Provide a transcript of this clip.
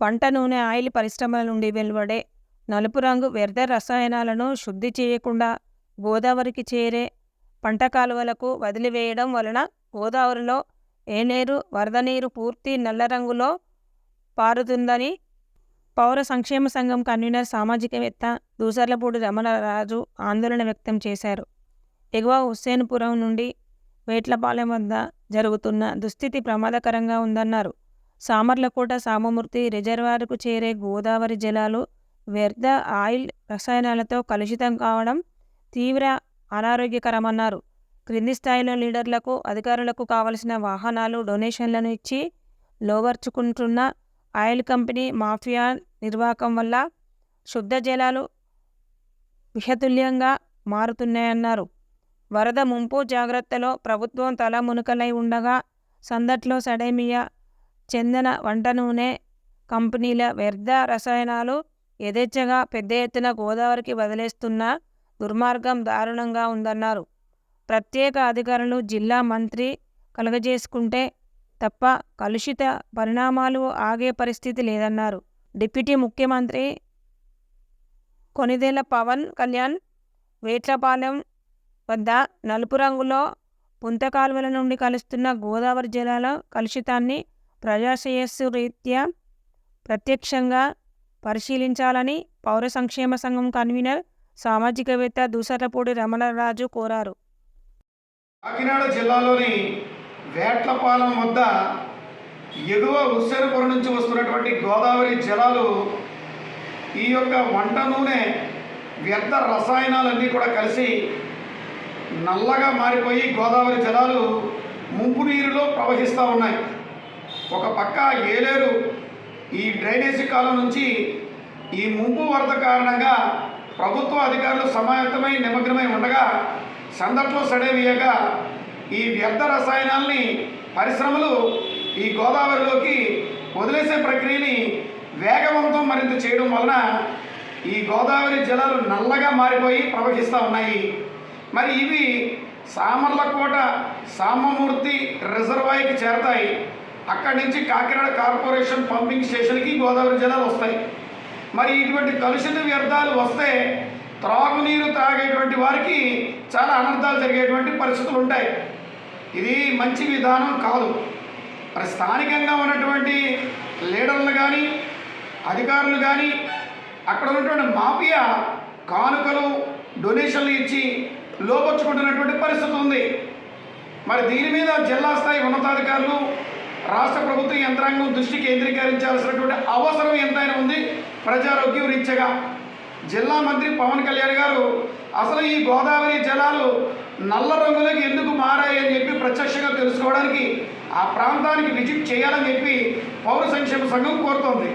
వంట నూనె ఆయిల్ పరిశ్రమల నుండి వెలువడే నలుపు రంగు వ్యర్థ రసాయనాలను శుద్ధి చేయకుండా గోదావరికి చేరే పంట కాలువలకు వదిలివేయడం వలన గోదావరిలో ఏలేరు వరద నీరు పూర్తి నల్ల రంగులో పారుతుందని పౌర సంక్షేమ సంఘం కన్వీనర్ సామాజికవేత్త దూసర్లపూడి రమణరాజు ఆందోళన వ్యక్తం చేశారు. ఎగువ హుస్సేన్పురం నుండి వేట్లపాలెం వద్ద జరుగుతున్న దుస్థితి ప్రమాదకరంగా ఉందన్నారు. సామర్లకోట సామమూర్తి రిజర్వాయర్కు చేరే గోదావరి జలాలు వ్యర్థ ఆయిల్ రసాయనాలతో కలుషితం కావడం తీవ్ర అనారోగ్యకరమన్నారు. క్రింది స్థాయిలో లీడర్లకు అధికారులకు కావలసిన వాహనాలు డొనేషన్లను ఇచ్చి లోవర్చుకుంటున్న ఆయిల్ కంపెనీ మాఫియా నిర్వాహకం వల్ల శుద్ధ జలాలు విషతుల్యంగా మారుతున్నాయన్నారు. వరద ముంపు జాగ్రత్తలో ప్రభుత్వం తల మునుకలై ఉండగా సందట్లో సడేమియా చెందిన వంట నూనె కంపెనీల వ్యర్థ రసాయనాలు యథేచ్ఛగా పెద్ద ఎత్తున గోదావరికి వదిలేస్తున్న దుర్మార్గం దారుణంగా ఉందన్నారు. ప్రత్యేక అధికారులు జిల్లా మంత్రి కలుగజేసుకుంటే తప్ప కలుషిత పరిణామాలు ఆగే పరిస్థితి లేదన్నారు. డిప్యూటీ ముఖ్యమంత్రి కొనిదేల పవన్ కళ్యాణ్ వేట్లపాలెం వద్ద నలుపు రంగులో పుంతకాలువల నుండి కలుస్తున్న గోదావరి జలాల కలుషితాన్ని ప్రజాశ్రేయస్సు రీత్యా ప్రత్యక్షంగా పరిశీలించాలని పౌర సంక్షేమ సంఘం కన్వీనర్ సామాజికవేత్త దూసర్లపూడి రమణరాజు కోరారు. కాకినాడ జిల్లాలోని వేట్లపాలెం వద్ద ఎగువ ఉస్సేనపుర నుంచి వస్తున్నటువంటి గోదావరి జలాలు ఈ యొక్క వంట నూనె వ్యర్థ రసాయనాలన్నీ కూడా కలిసి నల్లగా మారిపోయి గోదావరి జలాలు ముంపు నీరులో ప్రవహిస్తూ ఉన్నాయి. ఒక పక్క ఏలేరు ఈ డ్రైనేజీ కాలం నుంచి ఈ ముంపు వరద కారణంగా ప్రభుత్వ అధికారులు సమాయత్తమై నిమగ్నమై ఉండగా సందట్లో సడేవియగా ఈ వ్యర్థ రసాయనాల్ని పరిశ్రమలు ఈ గోదావరిలోకి వదిలేసే ప్రక్రియని వేగవంతం మరింత చేయడం వలన ఈ గోదావరి జలాలు నల్లగా మారిపోయి ప్రవహిస్తూ ఉన్నాయి. మరి ఇవి సామర్లకోట సామమూర్తి రిజర్వాయర్కి చేరతాయి. అక్కడి నుంచి కాకినాడ కార్పొరేషన్ పంపింగ్ స్టేషన్కి గోదావరి జలాలు వస్తాయి. మరి ఇటువంటి కలుషిత వ్యర్థాలు వస్తే త్రాగునీరు తాగేటువంటి వారికి చాలా అనర్థాలు జరిగేటువంటి పరిస్థితులు ఉంటాయి. ఇది మంచి విధానం కాదు. మరి స్థానికంగా ఉన్నటువంటి లీడర్లు కానీ అధికారులు కానీ అక్కడ ఉన్నటువంటి మాఫియా కానుకలు డొనేషన్లు ఇచ్చి లోపరుచుకుంటున్నటువంటి పరిస్థితి ఉంది. మరి దీని మీద జిల్లా స్థాయి ఉన్నతాధికారులు రాష్ట్ర ప్రభుత్వ యంత్రాంగం దృష్టి కేంద్రీకరించాల్సినటువంటి అవసరం ఎంతైనా ఉంది. ప్రజారోగ్యం రీత్యగా. జిల్లా మంత్రి పవన్ కళ్యాణ్ గారు అసలు ఈ గోదావరి జలాలు నల్ల రంగులకు ఎందుకు మారాయి అని చెప్పి ప్రత్యక్షంగా తెలుసుకోవడానికి ఆ ప్రాంతానికి విజిట్ చేయాలని చెప్పి పౌర సంక్షేమ సంఘం కోరుతోంది.